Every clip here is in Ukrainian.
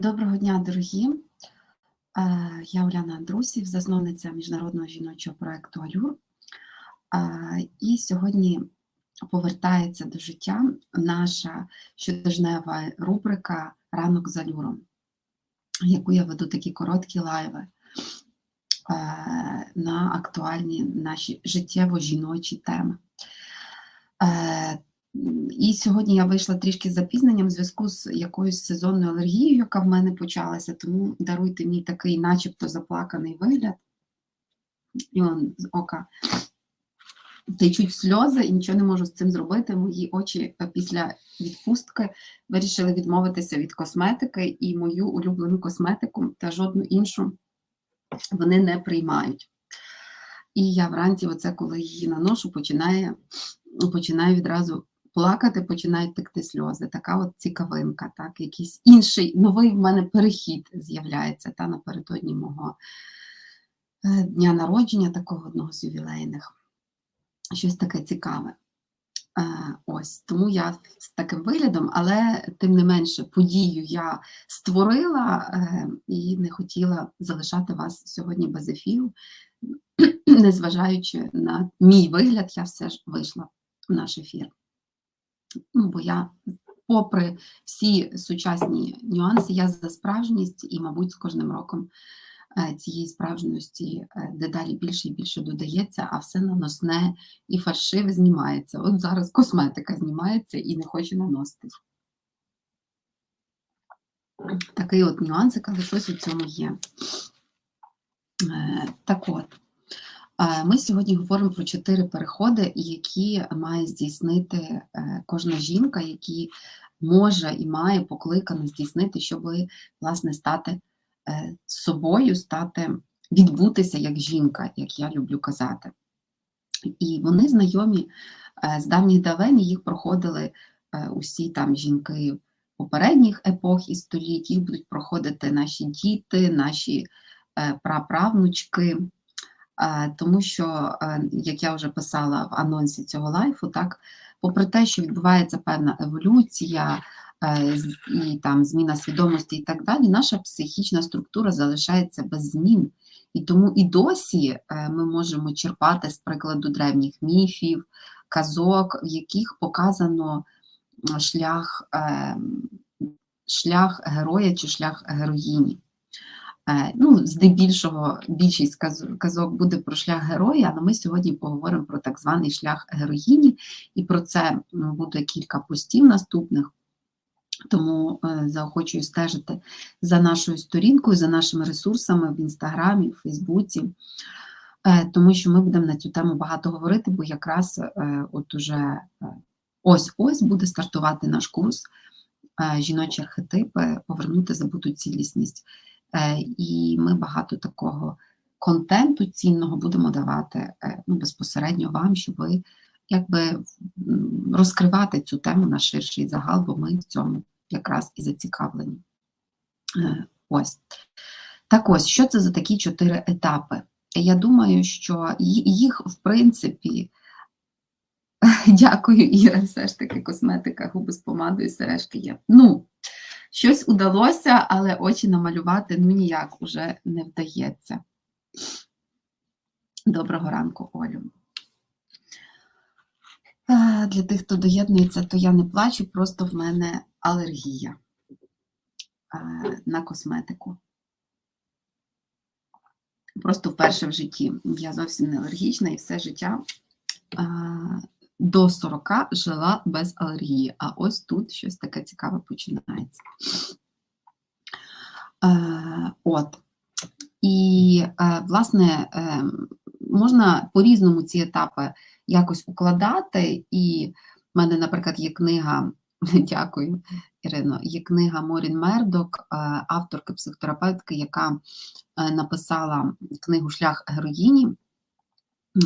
Доброго дня, дорогі. Е, Я Уляна Андрусів, засновниця міжнародного жіночого проєкту Алюр. Е, І сьогодні повертається до життя наша щотижнева рубрика Ранок з Алюром, яку я веду такі короткі лайви е, на актуальні наші життєво-жіночі теми. І сьогодні я вийшла трішки з запізненням в зв'язку з якоюсь сезонною алергією, яка в мене почалася, тому даруйте мій такий, начебто, заплаканий вигляд. І он з ока течуть сльози, і нічого не можу з цим зробити. Мої очі після відпустки вирішили відмовитися від косметики, і мою улюблену косметику та жодну іншу вони не приймають. І я вранці, оце, коли її наношу, починає, починаю відразу плакати, починають текти сльози. Така от цікавинка, так, якийсь інший новий в мене перехід з'являється та напередодні мого е, дня народження, такого одного з ювілейних. Щось таке цікаве. Е, Ось тому я з таким виглядом, але тим не менше подію я створила е, і не хотіла залишати вас сьогодні без ефіру, незважаючи на мій вигляд, я все ж вийшла в наш ефір. Ну, бо я, попри всі сучасні нюанси, я за справжність і, мабуть, з кожним роком е, цієї справжності е, дедалі більше і більше додається, а все наносне і фальшиве знімається. От зараз косметика знімається і не хоче наноситись. Такий от нюансик, але щось у цьому є. Е, Так от. Е, Ми сьогодні говоримо про чотири переходи, які має здійснити е, кожна жінка, які може і має покликано здійснити, щоб власне стати е, собою, стати, відбутися як жінка, як я люблю казати. І вони знайомі з давніх давен, їх проходили усі там жінки попередніх епох і століть, їх будуть проходити наші діти, наші праправнучки. Е, тому що, е, як я вже писала в анонсі цього лайфу, так, попри те, що відбувається певна еволюція е, і там зміна свідомості і так далі, наша психічна структура залишається без змін. І тому і досі ми можемо черпати з прикладу древніх міфів, казок, в яких показано шлях, е, шлях героя чи шлях героїні. Е, Ну, здебільшого більшість казок буде про шлях героя, але ми сьогодні поговоримо про так званий шлях героїні, і про це буде кілька постів наступних. Тому е, заохочую стежити за нашою сторінкою, за нашими ресурсами в інстаграмі, в Фейсбуці, е, тому що ми будемо на цю тему багато говорити, бо якраз от уже ось-ось буде стартувати наш курс жіночі архетипи, повернути забуту цілісність. Е, І ми багато такого контенту цінного будемо давати е, ну, безпосередньо вам, щоб якби розкривати цю тему на ширший загал, бо ми в цьому якраз і зацікавлені. Е, Ось. Так ось, що це за такі чотири етапи? Я думаю, що їх, в принципі, дякую, Іра, все ж таки косметика, губи з помадою, сережки є. Ну, щось удалося, але очі намалювати ну ніяк уже не вдається. Доброго ранку, Олю. Для тих, хто доєднується, то я не плачу, просто в мене алергія на косметику. Просто вперше в житті. Я зовсім не алергічна і все життя до 40 жила без алергії. А ось тут щось таке цікаве починається. Е, От. І, е, власне, е, можна по-різному ці етапи якось укладати. І в мене, наприклад, є книга, дякую, Ірино, є книга Морін Мердок, е, авторки психотерапевтки, яка е, написала книгу Шлях героїні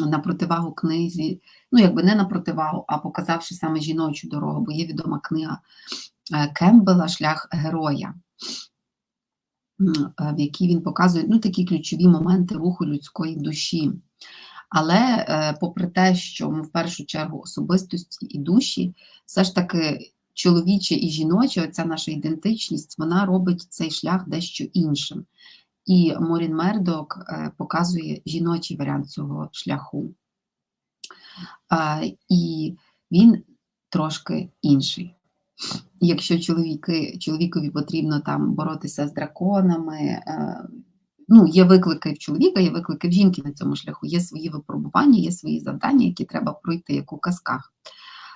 на противагу книзі, ну, якби не на противагу, а показавши саме жіночу дорогу, бо є відома книга е, Кембела Шлях героя. е, В якій він показує ну, такі ключові моменти руху людської душі. Але е, попри те, що ми в першу чергу особистості і душі, все ж таки чоловіче і жіноче, оця наша ідентичність, вона робить цей шлях дещо іншим. І Морін Мердок е, показує жіночий варіант цього шляху. І він трошки інший. Якщо чоловіки, чоловікові потрібно там боротися з драконами, е, ну, є виклики в чоловіка, є виклики в жінки на цьому шляху, є свої випробування, є свої завдання, які треба пройти, як у казках.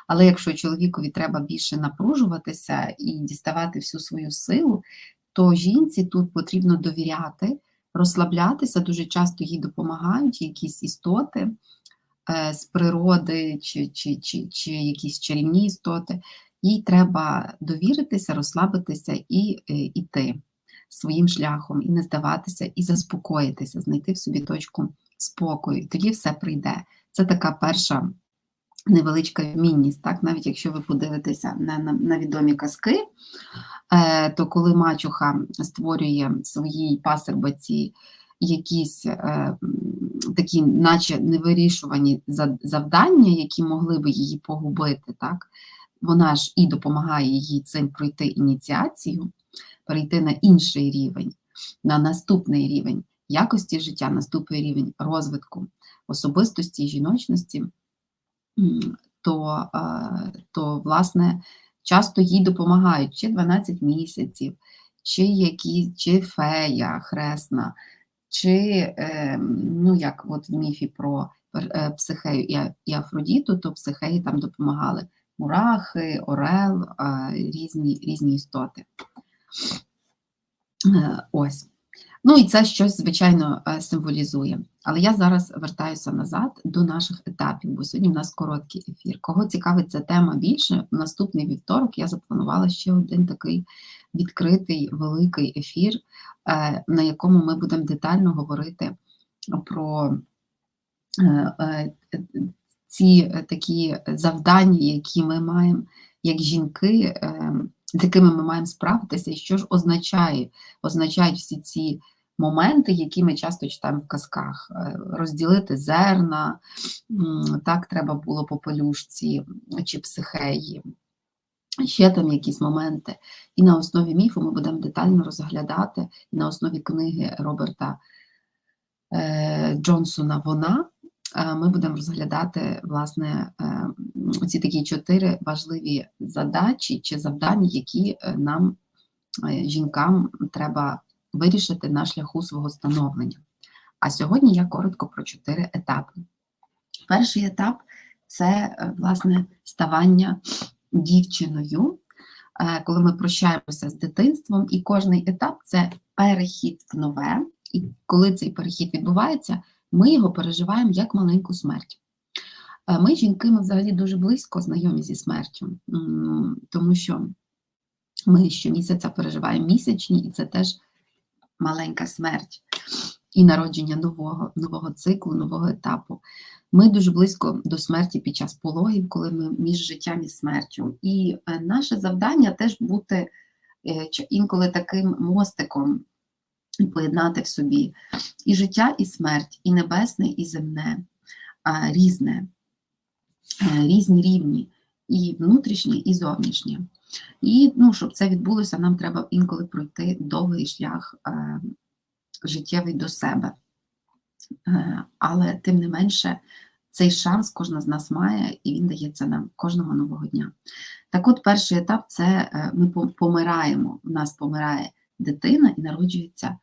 Але якщо чоловікові треба більше напружуватися і діставати всю свою силу, то жінці тут потрібно довіряти, розслаблятися, дуже часто їй допомагають якісь істоти е, з природи чи, чи, чи, чи якісь чарівні істоти. Їй треба довіритися, розслабитися і йти своїм шляхом, і не здаватися, і заспокоїтися, знайти в собі точку спокою. Тоді все прийде. Це така перша невеличка вмінність. Так? Навіть якщо ви подивитеся на, на, на відомі казки, е, то коли мачуха створює своїй пасербаці якісь е, такі, наче невирішувані завдання, які могли би її погубити, так? вона ж і допомагає їй цим пройти ініціацію, перейти на інший рівень, на наступний рівень якості життя, наступний рівень розвитку особистості і жіночності, то, то власне, часто їй допомагають чи 12 місяців, чи які, чи фея хресна, чи, ем, ну, як от в міфі про е, психею і Афродіту, то психеї там допомагали мурахи, орел, різні різні істоти. Е, ось. Ну і це щось, звичайно, е, символізує. Але я зараз вертаюся назад до наших етапів, бо сьогодні в нас короткий ефір. Кого цікавить ця тема більше, в наступний вівторок я запланувала ще один такий відкритий великий ефір, е, на якому ми будемо детально говорити про ці е, такі завдання, які ми маємо як жінки, з якими ми маємо справитися, і що ж означає, означають всі ці моменти, які ми часто читаємо в казках, е, розділити зерна, так треба було по полюшці чи психеї. Ще там якісь моменти. І на основі міфу ми будемо детально розглядати, і на основі книги Роберта Джонсона Вона ми будемо розглядати власне е, ці такі чотири важливі задачі чи завдання, які е, нам, е, жінкам, треба вирішити на шляху свого становлення. А сьогодні я коротко про чотири етапи. Перший етап це власне ставання дівчиною, коли ми прощаємося з дитинством, і кожний етап це перехід в нове. І коли цей перехід відбувається, ми його переживаємо як маленьку смерть. Е, ми, жінки, ми взагалі дуже близько знайомі зі смертю, тому що ми щомісяця переживаємо місячні, і це теж маленька смерть і народження нового, нового циклу, нового етапу. Ми дуже близько до смерті під час пологів, коли ми між життям і смертю. І е, наше завдання теж бути е, інколи таким мостиком і поєднати в собі і життя, і смерть, і небесне, і земне, різне, е, різні рівні, і внутрішні, і зовнішні. І ну, щоб це відбулося, нам треба інколи пройти довгий шлях е, життєвий до себе. Е, але тим не менше, цей шанс кожна з нас має, і він дається нам кожного нового дня. Так от, перший етап це ми помираємо, у нас помирає дитина і народжується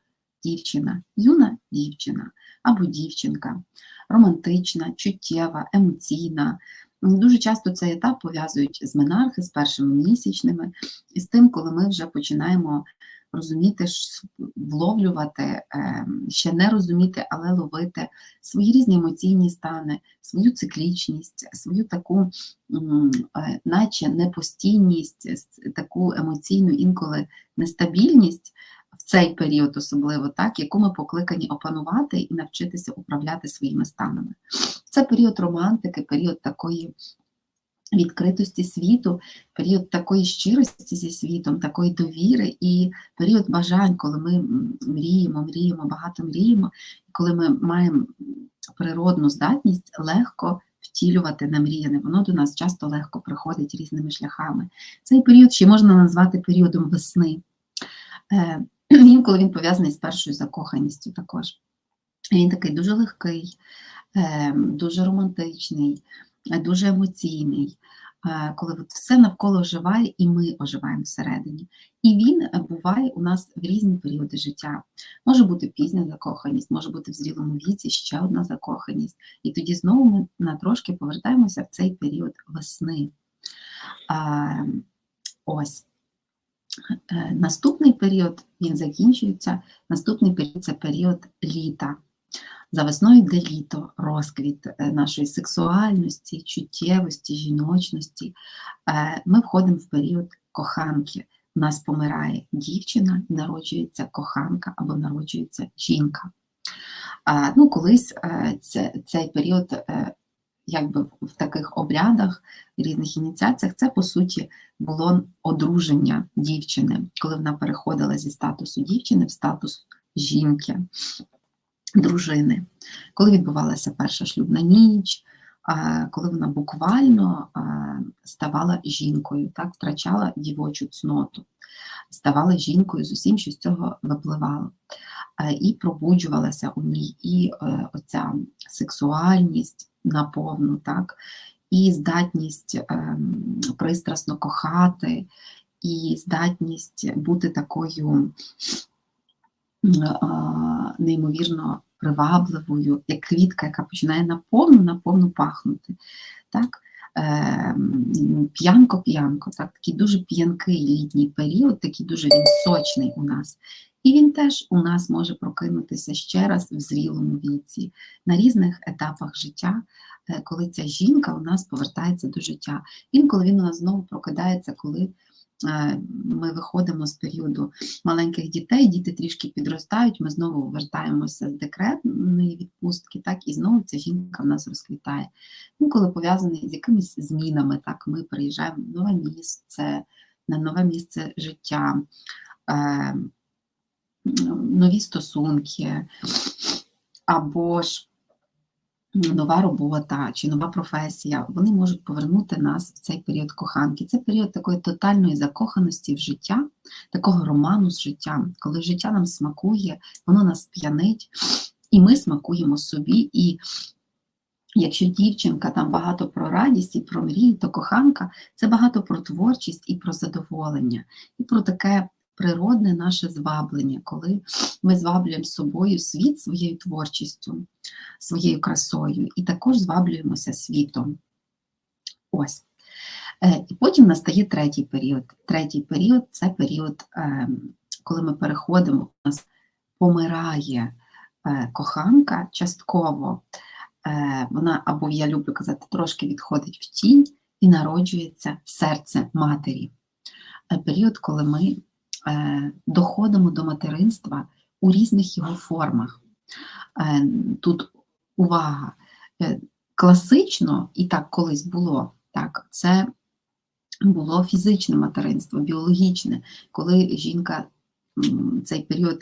дівчина, юна дівчина або дівчинка, романтична, чуттєва, емоційна. Дуже часто цей етап пов'язують з менархи, з першими місячними, і з тим, коли ми вже починаємо розуміти, вловлювати, ем, ще не розуміти, але ловити свої різні емоційні стани, свою циклічність, свою таку, е, наче непостійність, таку емоційну інколи нестабільність в цей період, особливо так, яку ми покликані опанувати і навчитися управляти своїми станами. Це період романтики, період такої. Відкритості світу, період такої щирості зі світом, такої довіри і період бажань, коли ми мріємо, мріємо, багато мріємо, коли ми маємо природну здатність легко втілювати намріяне, воно до нас часто легко приходить різними шляхами. Цей період ще можна назвати періодом весни. Е, інколи він пов'язаний з першою закоханістю також. Він такий дуже легкий, е, дуже романтичний, е, дуже емоційний, коли от все навколо оживає, і ми оживаємо всередині. І він буває у нас в різні періоди життя. Може бути пізня закоханість, може бути в зрілому віці ще одна закоханість. І тоді знову ми на трошки повертаємося в цей період весни. Ось. Е, наступний період він закінчується. Наступний період це період літа. За весною йде літо, розквіт е, нашої сексуальності, чуттєвості, жіночності. Е, ми входимо в період коханки. У нас помирає дівчина народжується коханка або народжується жінка. Ну, Колись цей період якби в таких обрядах, різних ініціаціях, це, по суті, було одруження дівчини, коли вона переходила зі статусу дівчини в статус жінки, дружини, коли відбувалася перша шлюбна ніч, коли вона буквально ставала жінкою, так, втрачала дівочу цноту, ставала жінкою з усім, що з цього випливало. І пробуджувалася у ній і е, оця сексуальність, наповну, так, і здатність ем, пристрасно кохати, і здатність бути такою неймовірно привабливою, як квітка, яка починає наповну, наповну пахнути. Так? Ем, п'янко-п'янко, так, такий дуже п'янкий літній період, такий дуже він сочний у нас. І він теж у нас може прокинутися ще раз в зрілому віці, на різних етапах життя, е, коли ця жінка у нас повертається до життя. Інколи він у нас знову прокидається, коли е, ми виходимо з періоду маленьких дітей, діти трішки підростають, ми знову вертаємося з декретної відпустки, так, і знову ця жінка в нас розквітає. Інколи пов'язаний з якимись змінами, так, ми приїжджаємо в нове місце, на нове місце життя. Нові стосунки, або ж нова робота чи нова професія, вони можуть повернути нас в цей період коханки. Це період такої тотальної закоханості в життя, такого роману з життям, коли життя нам смакує, воно нас п'янить, і ми смакуємо собі. І Якщо дівчинка там багато про радість і про мрії, то коханка це багато про творчість і про задоволення, і про таке природне наше зваблення, коли ми зваблюємо собою світ своєю творчістю, своєю красою, і також зваблюємося світом. Ось. Е, і потім настає третій період. Третій період це період, ем, коли ми переходимо, у нас помирає е, коханка частково. Е, вона, або я люблю казати, трошки відходить в тінь і народжується серце матері. Період, коли ми Е, доходимо до материнства у різних його формах. Е, тут увага, е, класично, і так колись було, так, це було фізичне материнство, біологічне, коли жінка цей період,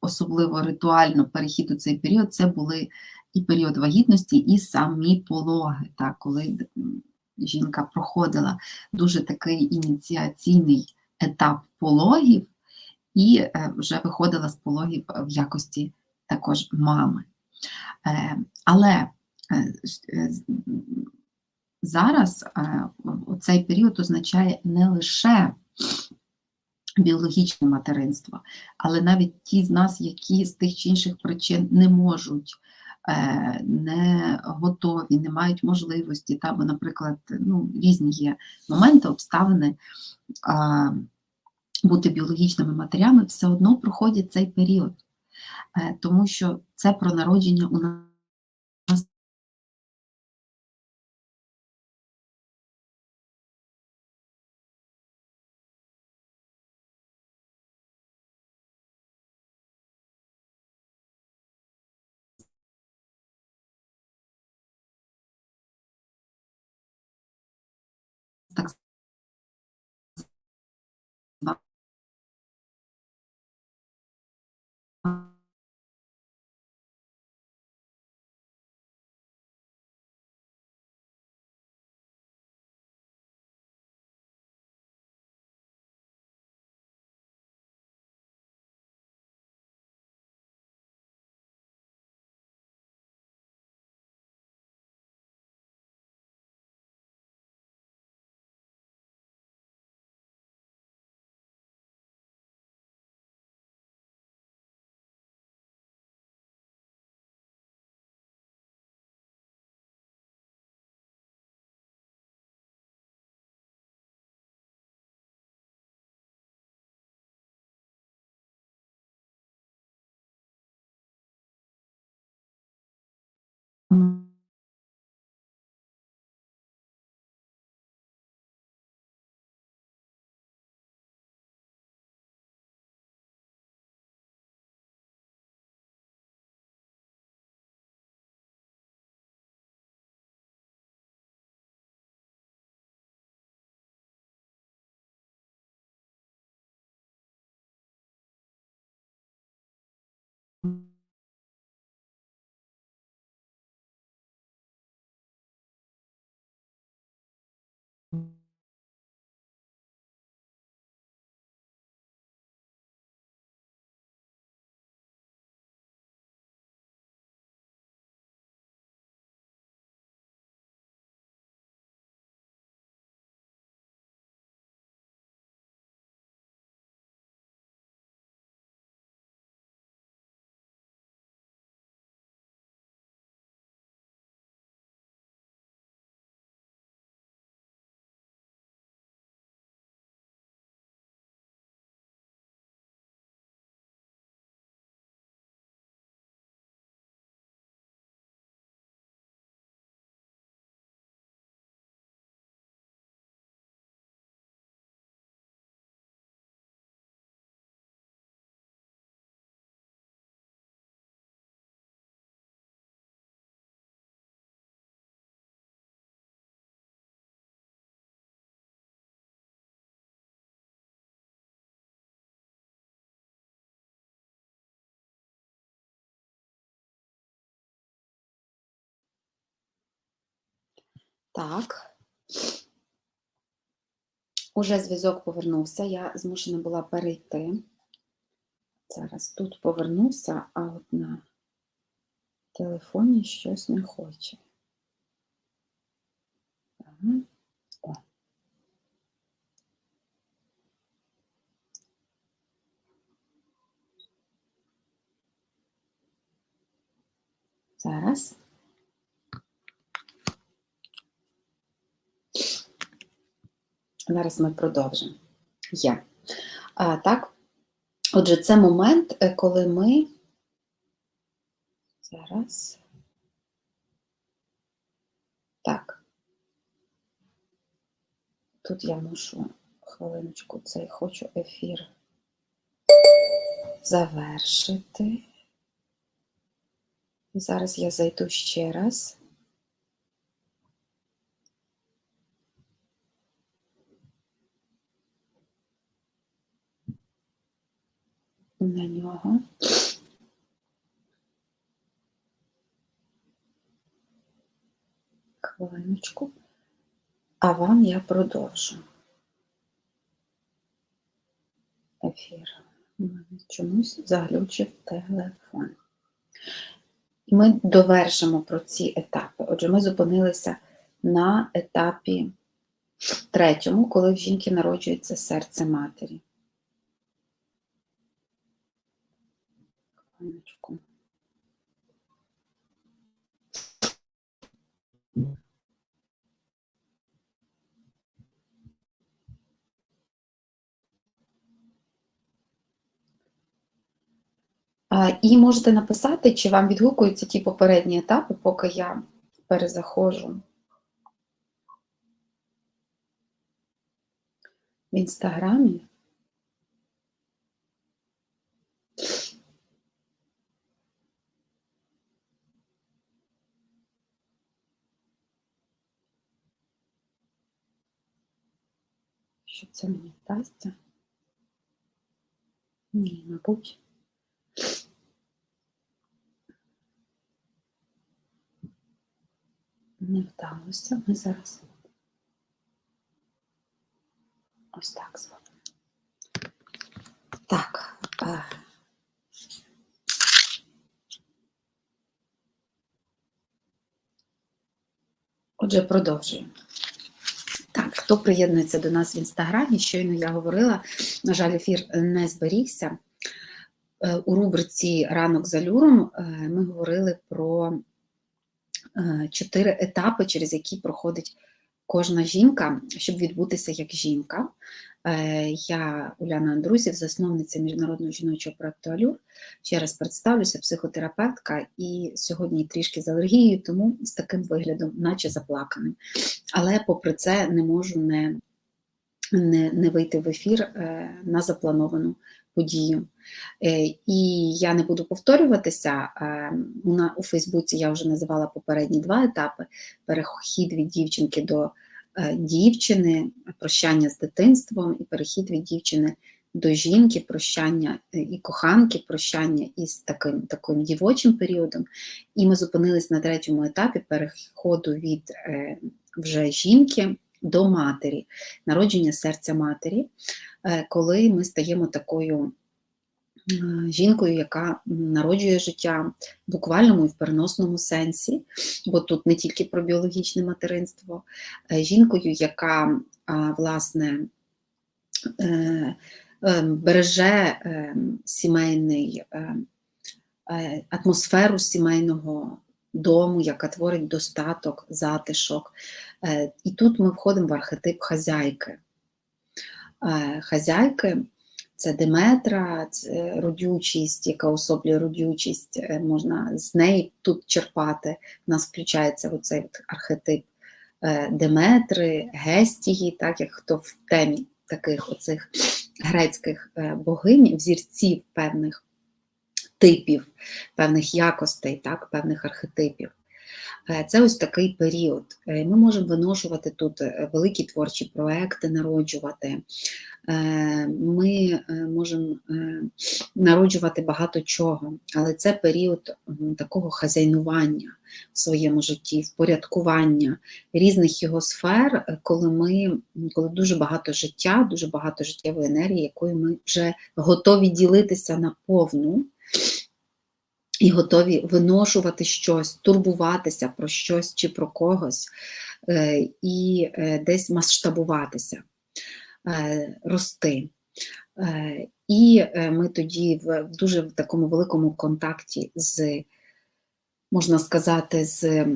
особливо ритуально перехід у цей період, це були і період вагітності, і самі пологи, так, коли жінка проходила дуже такий ініціаційний етап пологів і е, вже виходила з пологів в якості також мами. Е, але е, зараз цей період означає не лише біологічне материнство, але навіть ті з нас, які з тих чи інших причин не можуть. Не готові, не мають можливості, та, бо, наприклад, ну, різні є моменти, обставини, бути біологічними матерями, все одно проходять цей період, е, тому що це про народження у нас. うん。うん Так. Уже зв'язок повернувся, я змушена була перейти. Зараз тут повернувся, а от на телефоні щось не хоче. О. Зараз. Зараз ми продовжимо. Є. А, так, отже, це момент, е, коли ми. Зараз. Так. Тут я мушу хвилиночку цей хочу ефір завершити. І зараз я зайду ще раз. На нього. Хвилиночку. А вам я продовжу ефір. У мене чомусь заглючив телефон. І ми довершимо про ці етапи. Отже, ми зупинилися на етапі третьому, коли в жінки народжується серце матері. Хвилиночку. І можете написати, чи вам відгукуються ті попередні етапи, поки я перезаходжу в інстаграмі. Що це мені вдасться? Ні, мабуть. Не вдалося. Ми зараз ось так зробимо. Так. е, Отже, продовжуємо. Так, хто приєднується до нас в інстаграмі, щойно я говорила, на жаль, ефір не зберігся. Е, У рубриці Ранок за люром е, ми говорили про е, чотири етапи, через які проходить кожна жінка, щоб відбутися як жінка. Е, Я Уляна Андрусів, засновниця міжнародного жіночого проекту Алюр. Ще раз представлюся, психотерапевтка, і сьогодні трішки з алергією, тому з таким виглядом, наче заплаканим. Але попри це не можу не, не, не вийти в ефір е, на заплановану подію. Е, І я не буду повторюватися. е, У Фейсбуці я вже називала попередні два етапи: перехід від дівчинки до дівчини, прощання з дитинством, і перехід від дівчини до жінки, прощання е, і коханки, прощання із таким таким дівочим періодом. І ми зупинились на третьому етапі переходу від е, вже жінки до матері, народження серця матері, е, коли ми стаємо такою е, жінкою, яка народжує життя в буквальному і в переносному сенсі, бо тут не тільки про біологічне материнство, е, жінкою, яка власне е, е, береже е, сімейний е, е, атмосферу сімейного дому, яка творить достаток, затишок. Е, І тут ми входимо в архетип хазяйки. Е, Хазяйки це Деметра, це родючість, яка особлює родючість, е, можна з неї тут черпати. У нас включається оцей архетип е, Деметри, Гестії, так як хто в темі таких оцих грецьких е, богинь, взірців певних типів, певних якостей, так, певних архетипів. Е, Це ось такий період. Е, Ми можемо виношувати тут е, великі творчі проекти, народжувати. Ми можемо народжувати багато чого, але це період такого хазяйнування в своєму житті, впорядкування різних його сфер, коли ми, коли дуже багато життя, дуже багато життєвої енергії, якою ми вже готові ділитися на повну і готові виношувати щось, турбуватися про щось чи про когось, е, і е, десь масштабуватися, е, рости. І ми тоді в дуже в такому великому контакті з, можна сказати, з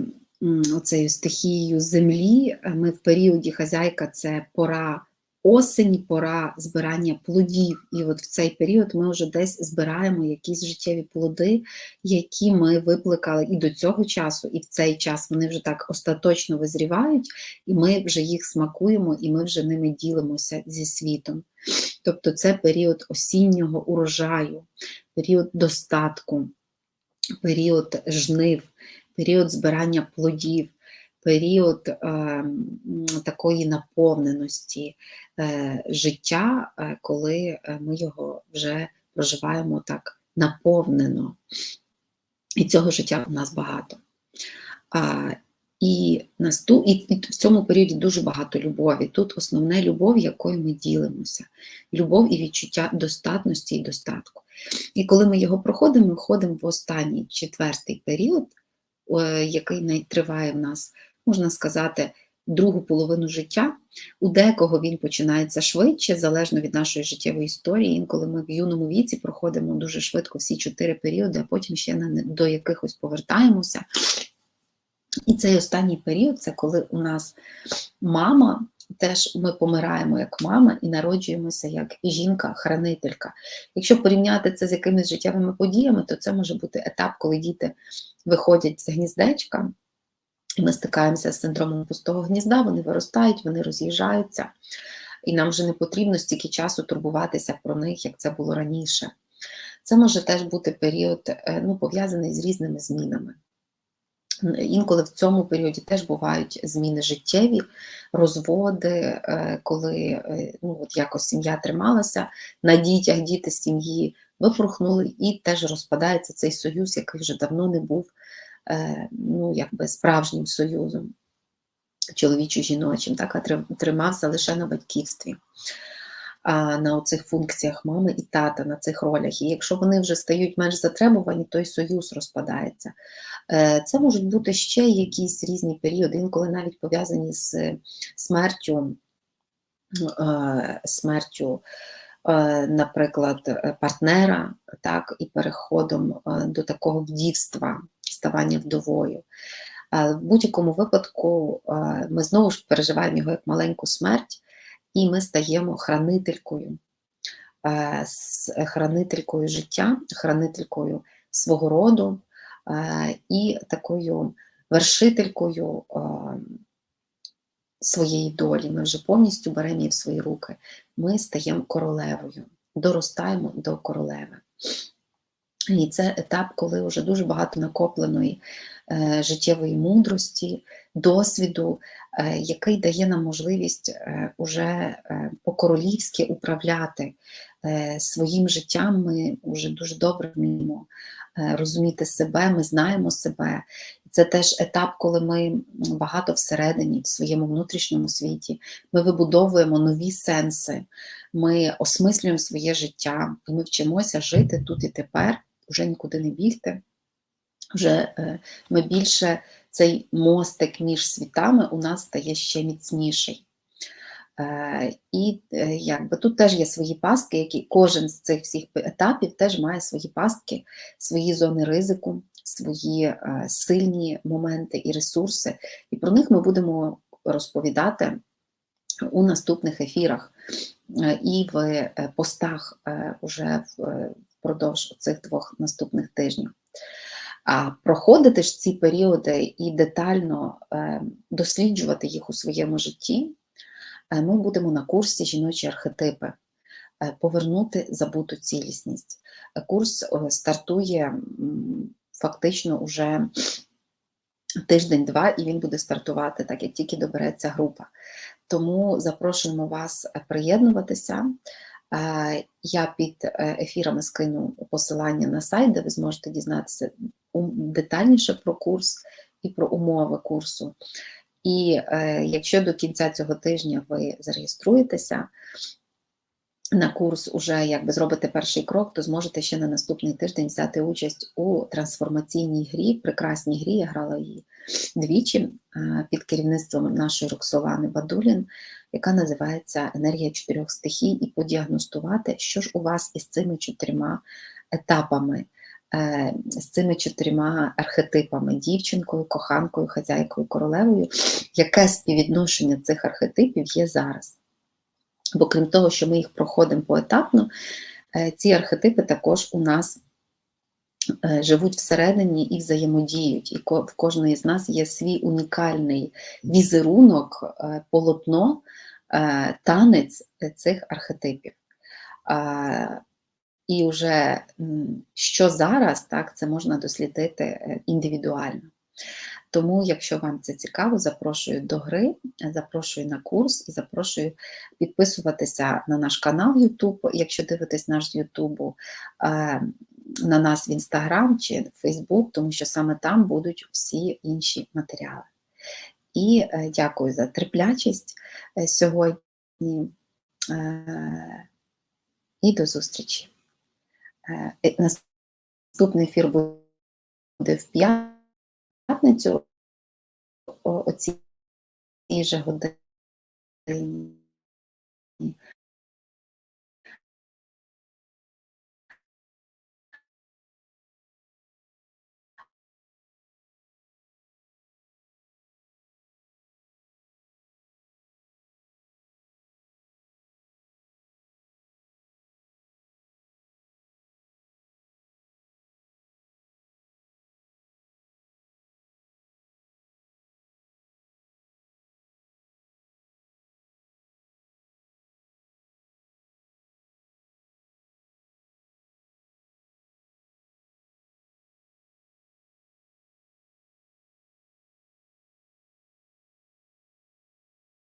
оцею стихією землі. Ми в періоді хазяйка це пора осені, пора збирання плодів. І от в цей період ми вже десь збираємо якісь життєві плоди, які ми викликали і до цього часу, і в цей час вони вже так остаточно визрівають, і ми вже їх смакуємо, і ми вже ними ділимося зі світом. Тобто це період осіннього урожаю, період достатку, період жнив, період збирання плодів, період е, такої наповненості е, життя, е, коли е, ми його вже проживаємо так наповнено. І цього життя у нас багато. А, і, наступ, і, і в цьому періоді дуже багато любові. Тут основне любов, якою ми ділимося. Любов і відчуття достатності і достатку. І коли ми його проходимо, ми входимо в останній четвертий період, е, який триває в нас, можна сказати, другу половину життя. У декого він починається швидше, залежно від нашої життєвої історії. Інколи ми в юному віці проходимо дуже швидко всі чотири періоди, а потім ще до якихось повертаємося. І цей останній період це коли у нас мама, теж ми помираємо як мама і народжуємося як жінка-хранителька. Якщо порівняти це з якимись життєвими подіями, то це може бути етап, коли діти виходять з гніздечка, ми стикаємося з синдромом пустого гнізда, вони виростають, вони роз'їжджаються, і нам вже не потрібно стільки часу турбуватися про них, як це було раніше. Це може теж бути період, е, ну, пов'язаний з різними змінами. Інколи в цьому періоді теж бувають зміни життєві, розводи, е, коли е, ну, от якось сім'я трималася на дітях, діти сім'ї випорхнули, і теж розпадається цей союз, який вже давно не був ну, якби справжнім союзом чоловічо-жіночим, так, а тримався лише на батьківстві. На оцих функціях мами і тата на цих ролях. І якщо вони вже стають менш затребувані, той союз розпадається. Е, Це можуть бути ще якісь різні періоди, інколи навіть пов'язані з смертю, е, смертю, е, наприклад, е, партнера, так, і переходом е, до такого вдівства, ставання вдовою. В будь-якому випадку ми знову ж переживаємо його як маленьку смерть. і ми стаємо хранителькою, хранителькою життя, хранителькою свого роду і такою вершителькою своєї долі. Ми вже повністю беремо її в свої руки. Ми стаємо королевою, доростаємо до королеви. І це етап, коли вже дуже багато накопленої е, життєвої мудрості, досвіду, е, який дає нам можливість е, уже е, по-королівськи управляти е, своїм життям. Ми вже дуже добре вміємо е, розуміти себе, ми знаємо себе. Це теж етап, коли ми багато всередині, в своєму внутрішньому світі, ми вибудовуємо нові сенси, ми осмислюємо своє життя, і ми вчимося жити тут і тепер, вже нікуди не бігти. Вже е, ми більше цей мостик між світами у нас стає ще міцніший. Е, І е, якби тут теж є свої пастки, які кожен з цих всіх етапів теж має свої пастки, свої зони ризику, свої сильні моменти і ресурси. І про них ми будемо розповідати у наступних ефірах і в постах уже в- впродовж цих двох наступних тижнів. А проходити ж ці періоди і детально е, досліджувати їх у своєму житті, е, ми будемо на курсі жіночі архетипи. е, Повернути забуту цілісність. Курс стартує фактично уже тиждень-два, і він буде стартувати так, як тільки добереться група. Тому запрошуємо вас приєднуватися. Е, Я під е, ефірами скину посилання на сайт, де ви зможете дізнатися детальніше про курс і про умови курсу. І е, якщо до кінця цього тижня ви зареєструєтеся на курс, уже якби зробите перший крок, то зможете ще на наступний тиждень взяти участь у трансформаційній грі, прекрасній грі. Я грала її двічі під керівництвом нашої Роксолани Бадулін, яка називається Енергія чотирьох стихій, і подіагностувати, що ж у вас із цими чотирма етапами, е, з цими чотирма архетипами дівчинкою, коханкою, хазяйкою, королевою, яке співвідношення цих архетипів є зараз. Бо крім того, що ми їх проходимо поетапно, е, ці архетипи також у нас живуть всередині і взаємодіють. І в кожної з нас є свій унікальний візерунок, е, полотно, е, танець е, цих архетипів. І вже що зараз, так, це можна дослідити е, індивідуально. Тому, якщо вам це цікаво, запрошую до гри, запрошую на курс і запрошую підписуватися на наш канал YouTube, якщо дивитесь наш з YouTube, е, на нас в Instagram чи Facebook, тому що саме там будуть всі інші матеріали. І е, дякую за терплячість е, сьогодні. І до зустрічі. Наступний ефір буде в п'ятницю о о цій же годині.